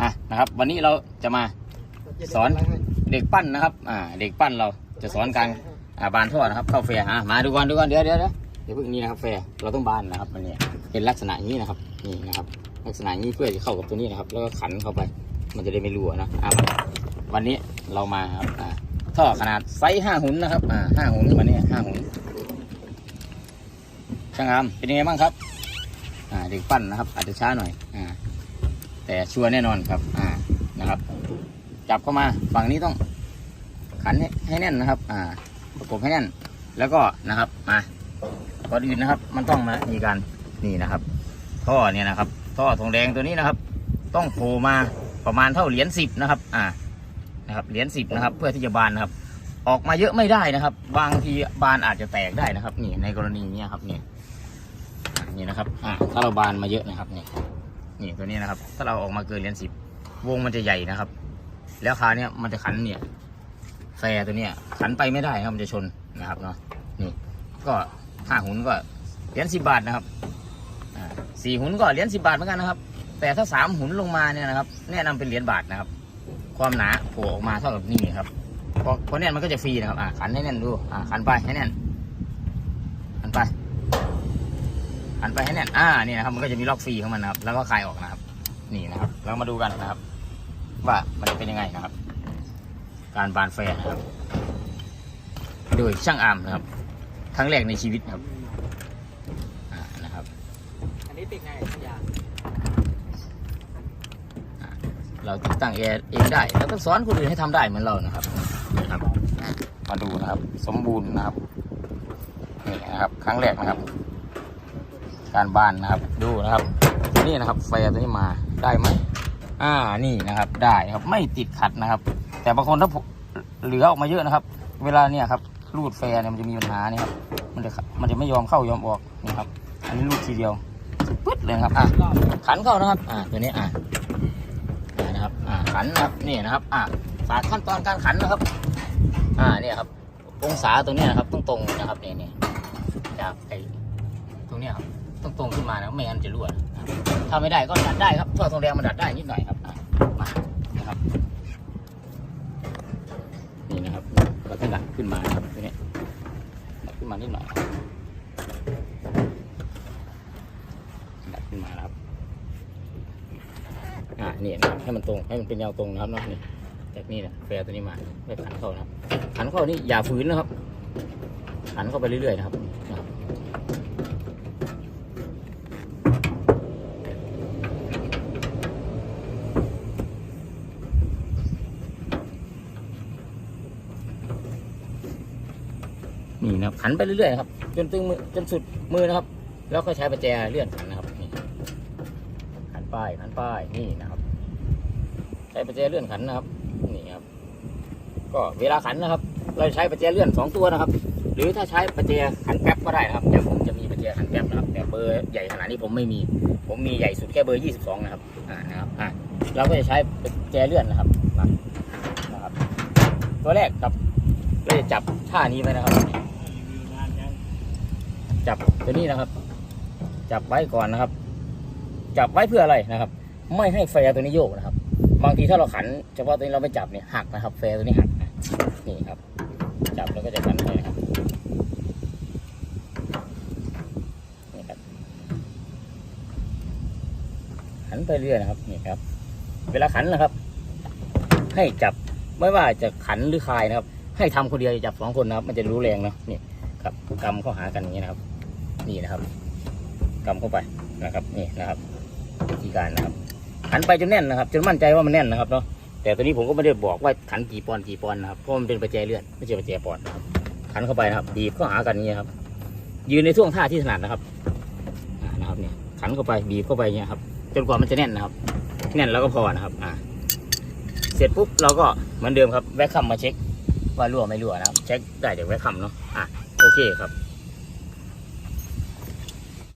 อะนะครับ วันนี้เราจะมาสอนเด็กปั้นนะครับ อ่า เด็กปั้นเราจะสอนการอ่าบานท่อนะครับเข้าแฟร์อะมาดูก่อนดูก่อนเดี๋ยวเดี๋ยวเดี๋ยวเดี๋ยวเพิ่งนี้นะครับแฟร์เราต้องบานนะครับมันเนี่ยเป็นลักษณะนี้นะครับนี่นะครับ ลักษณะนี้เพื่อจะเข้ากับตัวนี้นะครับ แล้วก็ขันเข้าไป มันจะได้ไม่รั่วนะอะมาวันนี้เรามาครับอ่าท่อขนาดไซส์ห้าหุ่นนะครับ อ่าห้าหุ่นวันนี้ห้าหุ่นช่างอามเป็นยังไงบ้างครับ อ่าเด็กปั้นนะครับ อาจจะช้าหน่อย อ่า แต่ชัวร์แน่นอนครับ อ่านะครับ จับเข้ามาฝั่งนี้ต้องขันให้ให้แน่นนะครับ อ่า ประกบให้แน่น แล้วก็นะครับมาก่อนอื่นนะครับ มันต้องมามีการนี่นะครับ ท่อเนี่ยนะครับ ท่อทองแดงตัวนี้นะครับ ต้องโผล่มาประมาณเท่าเหรียญสิบนะครับ อ่านะครับเหรียญสิบนะครับ เพื่อที่จะบานนะครับ ออกมาเยอะไม่ได้นะครับ บางทีบานอาจจะแตกได้นะครับ นี่ในกรณีนี้ครับนี่นี่นะครับ อ่าถ้าเราบานมาเยอะนะครับนี่ นี่ตัวนี้นะครับ ถ้าเราออกมาเกินเหรียญสิบวงมันจะใหญ่นะครับ แล้วคาเนี้ยมันจะขันเนี่ยแฟร์ตัวเนี้ยขันไปไม่ได้ครับมันจะชนนะครับเนาะนี่ก็ห้าหุนก็เหรียญสิบาทนะครับสี่หุนก็เหรียญสิบาทเหมือนกันนะครับ แต่ถ้าสามหุนลงมาเนี่ยนะครับ แนะนำเป็นเหรียญบาทนะครับ ความหนาโผล่ออกมาเท่ากับนี่ครับเพราะเพราะเนี่ยมันก็จะฟรีนะครับอ่าขันให้แน่นดูอ่าขันไปให้แน่นขันไป ขันไปให้แน่นอ่านี่นะครับมันก็จะมีล็อกฟรีของมันนะครับ แล้วก็คลายออกนะครับ นี่นะครับ เรามาดูกันนะครับ ว่ามันจะเป็นยังไงนะครับ การบานแฟร์นะครับ โดยช่างอามนะครับ ครั้งแรกในชีวิตครับอ่านะครับ อันนี้ติดไงขยะเราติดตั้งแอร์เองได้ แล้วก็สอนคนอื่นให้ทำได้เหมือนเรานะครับนะครับ มาดูนะครับ สมบูรณ์นะครับนี่นะครับ ครั้งแรกนะครับ การบานนะครับ ดูนะครับ นี่นะครับแฟร์ตัวนี้มาได้ไหมอ่านี่นะครับ ได้ครับไม่ติดขัดนะครับ แต่บางคนถ้าเหลือออกมาเยอะนะครับ เวลาเนี่ยครับรูดแฟร์เนี่ยมันจะมีปัญหานี่ครับมันจะมันจะไม่ยอมเข้ายอมออกนี่ครับ อันนี้รูดทีเดียวปึ๊ดเลยครับอะขันเข้านะครับ อ่าตัวนี้อ่าอ่านะครับอ่าขันนะครับนี่นะครับ อ่าฝากขั้นตอนการขันนะครับ อ่าเนี่ยครับ องศาตรงเนี้ยนะครับต้องตรงนะครับเนี่ยเนี่ยจากไอ้ตรงเนี้ยครับ ต้องตรงขึ้นมานะไม่งั้นจะรั่วนะครับถ้าไม่ได้ก็ดัดได้ครับท่อทองแดงมันดัดได้นิดหน่อยครับมานะครับนี่นะครับเราต้ดัดขึ้นมาครับตัวเนี้ดัดขึ้นมานิดหน่อยดัดขึ้นมาครับอ่านี่นะครับให้มันตรงให้มันเป็นแนวตรงนะครับเนาะนี่จากนี่นะแฟร์ตัวนี้มาไม่ขันเข้านะครับขันเข้านี่อย่าฝืนนะครับขันเข้าไปเรื่อยๆนะครับ นี่นะครับขันไปเรื่อยๆครับ จนตึงมือจนสุดมือนะครับ แล้วก็ใช้ประแจเลื่อนขันนะครับนี่ขันป้ายขันป้ายนี่นะครับ ใช้ประแจเลื่อนขันนะครับนี่ครับ ก็เวลาขันนะครับ เราใช้ประแจเลื่อนสองตัวนะครับ หรือถ้าใช้ประแจขันแป๊บก็ได้นะครับแต่ผมจะมีประแจขันแป๊บนะครับแต่เบอร์ใหญ่ขนาดนี้ผมไม่มี ผมมีใหญ่สุดแค่เบอร์22นะครับอ่านะครับอ่าเราก็จะใช้ประแจเลื่อนนะครับนะครับ ตัวแรกครับเราจะจับท่านี้ไว้นะครับ จับตัวนี้นะครับ จับไว้ก่อนนะครับ จับไว้เพื่ออะไรนะครับ ไม่ให้แฟร์ตัวนี้โยกนะครับ บางทีถ้าเราขันเฉพาะตัวนี้เราไม่จับเนี่ยหักนะครับ แฟร์ตัวนี้หักนี่ครับ จับแล้วก็จะขันไปนะครับนี่ครับขันไปเรื่อยนะครับนี่ครับ เวลาขันนะครับ ให้จับไม่ว่าจะขันหรือคลายนะครับ ให้ทำคนเดียวย่าจับสองคนนะครับ มันจะรู้แรงเนาะนี่ครับกำเข้าหากันอย่างนี้นะครับ นี่นะครับกำเข้าไปนะครับนี่นะครับวิธีการนะครับ ขันไปจนแน่นนะครับ จนมั่นใจว่ามันแน่นนะครับเนาะแต่ตัวนี้ผมก็ไม่ได้บอกว่าขันกี่ปอนกี่ปอนนะครับเพราะมันเป็นประแจเลื่อนไม่ใช่ประแจปอนนะครับขันเข้าไปนะครับบีบเข้าหากันอย่างนี้ครับ ยืนในท่วงท่าที่ถนัดนะครับนะครับเนี่ยขันเข้าไปบีบเข้าไปเงี้ยครับ จนกว่ามันจะแน่นนะครับ แน่นแล้วก็พอนะครับ อ่า เสร็จปุ๊บเราก็เหมือนเดิมครับแวะคัมมาเช็คว่ารั่วไม่รั่วนะครับ เช็คได้จากแวะคัมเนาะอะโอเคครับ